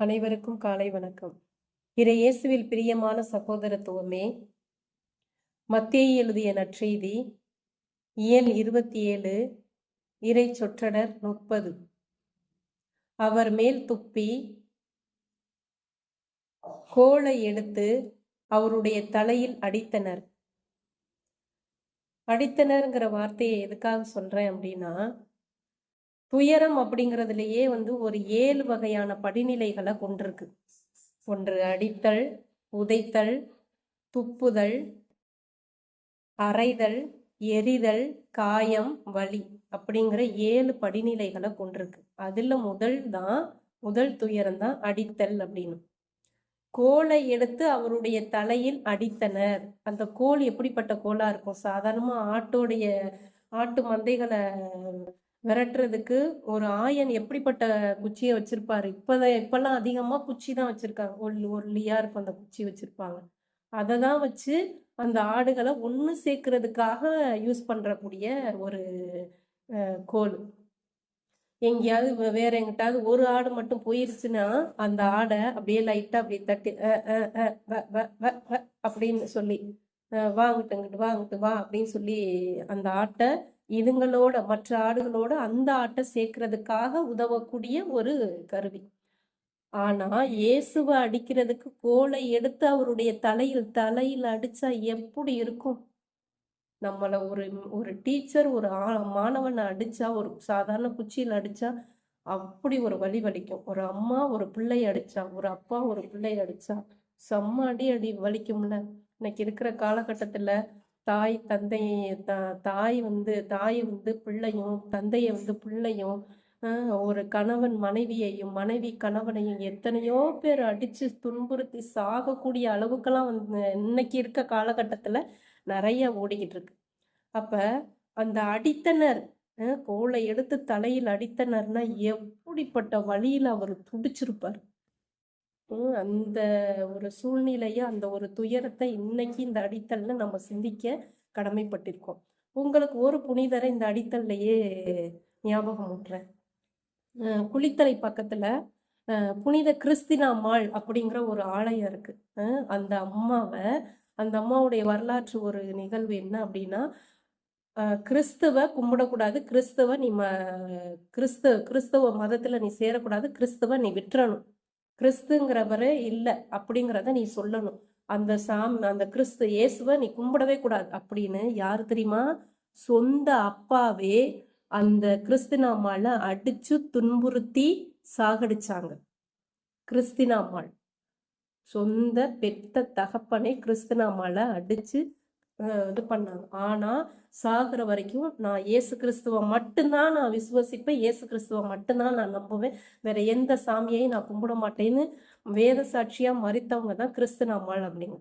அனைவருக்கும் காலை வணக்கம். இறை இயேசுவில் பிரியமான சகோதரத்துவமே மத்தியை எழுதிய நற்செய்தி இயல் இருபத்தி ஏழு இறை சொற்றடர் முப்பது. அவர் மேல் துப்பி கோளை எடுத்து அவருடைய தலையில் அடித்தனர். அடித்தனர்ங்கிற வார்த்தையை எதுக்காக சொல்றேன் அப்படின்னா துயரம் அப்படிங்கிறதுலயே வந்து ஒரு ஏழு வகையான படிநிலைகளை கொண்டிருக்கு. ஒன்று அடித்தல் உதைத்தல் துப்புதல் அரைதல் எரிதல் காயம் வலி அப்படிங்கிற ஏழு படிநிலைகளை கொண்டிருக்கு. அதுல முதல் தான் முதல் துயரம் தான் அடித்தல் அப்படின்னு. கோலை எடுத்து அவருடைய தலையில் அடித்தனர். அந்த கோல் எப்படிப்பட்ட கோலா இருக்கும்? சாதாரணமா ஆட்டோடைய ஆட்டு மந்தைகளை விரட்டுறதுக்கு ஒரு ஆயன் எப்படிப்பட்ட குச்சியை வச்சிருப்பாரு? இப்போதான் இப்பெல்லாம் அதிகமாக குச்சி தான் வச்சிருக்காங்க. ஒரு லியாக இருக்கும் அந்த குச்சி வச்சிருப்பாங்க. அதை தான் வச்சு அந்த ஆடுகளை ஒன்று சேர்க்கறதுக்காக யூஸ் பண்ணுறக்கூடிய ஒரு கோல். எங்கேயாவது வேற எங்கிட்டாவது ஒரு ஆடு மட்டும் போயிருச்சுன்னா அந்த ஆடை அப்படியே லைட்டாக அப்படியே தட்டி வ, வ, வ, அப்படின்னு சொல்லி வாங்கிட்டு இங்கிட்டு வாங்கிட்டு வா அப்படின்னு சொல்லி அந்த ஆட்டை இதுங்களோட மற்ற ஆடுகளோட அந்த ஆட்டை சேர்க்கறதுக்காக உதவக்கூடிய ஒரு கருவி. ஆனா இயேசுவை அடிக்கிறதுக்கு கோலை எடுத்து அவருடைய தலையில் தலையில் அடிச்சா எப்படி இருக்கும்? நம்மளை ஒரு ஒரு டீச்சர் ஒரு ஆ- மாணவனை அடிச்சா ஒரு சாதாரண குச்சியில் அடிச்சா அப்படி ஒரு வலி வலிக்கும். ஒரு அம்மா ஒரு பிள்ளை அடிச்சா ஒரு அப்பா ஒரு பிள்ளை அடிச்சா செம்ம அடி அடி வலிக்கும்ல. இன்னைக்கு இருக்கிற காலகட்டத்துல தாய் தந்தை த- தாய் வந்து தாய் வந்து பிள்ளையும் தந்தையை வந்து பிள்ளையும் ஒரு கணவன் மனைவியையும் மனைவி கணவனையும் எத்தனையோ பேர் அடித்து துன்புறுத்தி சாகக்கூடிய அளவுக்கெல்லாம் வந்து இன்னைக்கு இருக்க காலகட்டத்தில் நிறைய ஓடிக்கிட்டு இருக்கு. அப்போ அந்த அடித்தனர் கோலை எடுத்து தலையில் அடித்தனர்னா எப்படிப்பட்ட வழியில் அவர் துடிச்சிருப்பார்? அந்த ஒரு சூழ்நிலையை அந்த ஒரு துயரத்தை இன்னைக்கு இந்த அடித்தல்ல நம்ம சிந்திக்க கடமைப்பட்டிருக்கோம். உங்களுக்கு ஒரு புனிதரை இந்த அடித்தல்லையே ஞாபகம் ஊட்டுறேன் குளித்தலை பக்கத்துல புனித கிறிஸ்தினா அம்மாள் அப்படிங்கிற ஒரு ஆலயம் இருக்கு. அந்த அம்மாவை அந்த அம்மாவுடைய வரலாற்று ஒரு நிகழ்வு என்ன அப்படின்னா கிறிஸ்துவ கும்பிடக்கூடாது கிறிஸ்துவ நீ ம கிறிஸ்து கிறிஸ்தவ மதத்துல நீ சேரக்கூடாது கிறிஸ்துவ நீ விட்டுறணும் கிறிஸ்துங்கிறவரே இல்லை அப்படிங்கிறத நீ சொல்லணும். அந்த சாம் அந்த கிறிஸ்து இயேசுவை நீ கும்பிடவே கூடாது. அப்படின்னு யார் தெரியுமா? சொந்த அப்பாவே அந்த கிறிஸ்தினாமால அடிச்சு துன்புறுத்தி சாகடிச்சாங்க. கிறிஸ்தினாமாள். சொந்த பெத்த தகப்பனை கிறிஸ்தினாமால அடிச்சு இது பண்ணாங்க. ஆனால் சாகிற வரைக்கும் நான் ஏசு கிறிஸ்துவை மட்டும்தான் நான் விசுவசிப்பேன். ஏசு கிறிஸ்துவை மட்டும்தான் நான் நம்புவேன். வேற எந்த சாமியையும் நான் கும்பிட மாட்டேன்னு வேத சாட்சியாக மறித்தவங்க தான் கிறிஸ்துனாமாள் அப்படிங்க.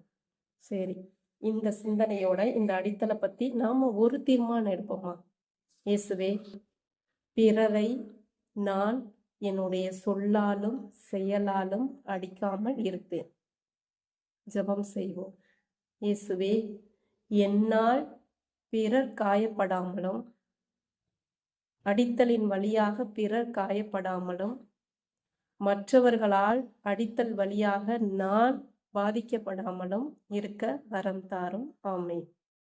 சரி. இந்த சிந்தனையோட இந்த அடித்தலை பத்தி நாம ஒரு தீர்மானம் எடுப்போமா? இயேசுவே பிறரை நான் என்னுடைய சொல்லாலும் செயலாலும் அடிக்காமல் இருப்பேன். ஜெபம் செய்வோம். இயேசுவே என்னால் பிறர் காயப்படாமலும் அடித்தலின் வழியாக பிறர் காயப்படாமலும் மற்றவர்களால் அடித்தல் வழியாக நான் பாதிக்கப்படாமலும் இருக்க வரம் தாரும். ஆமை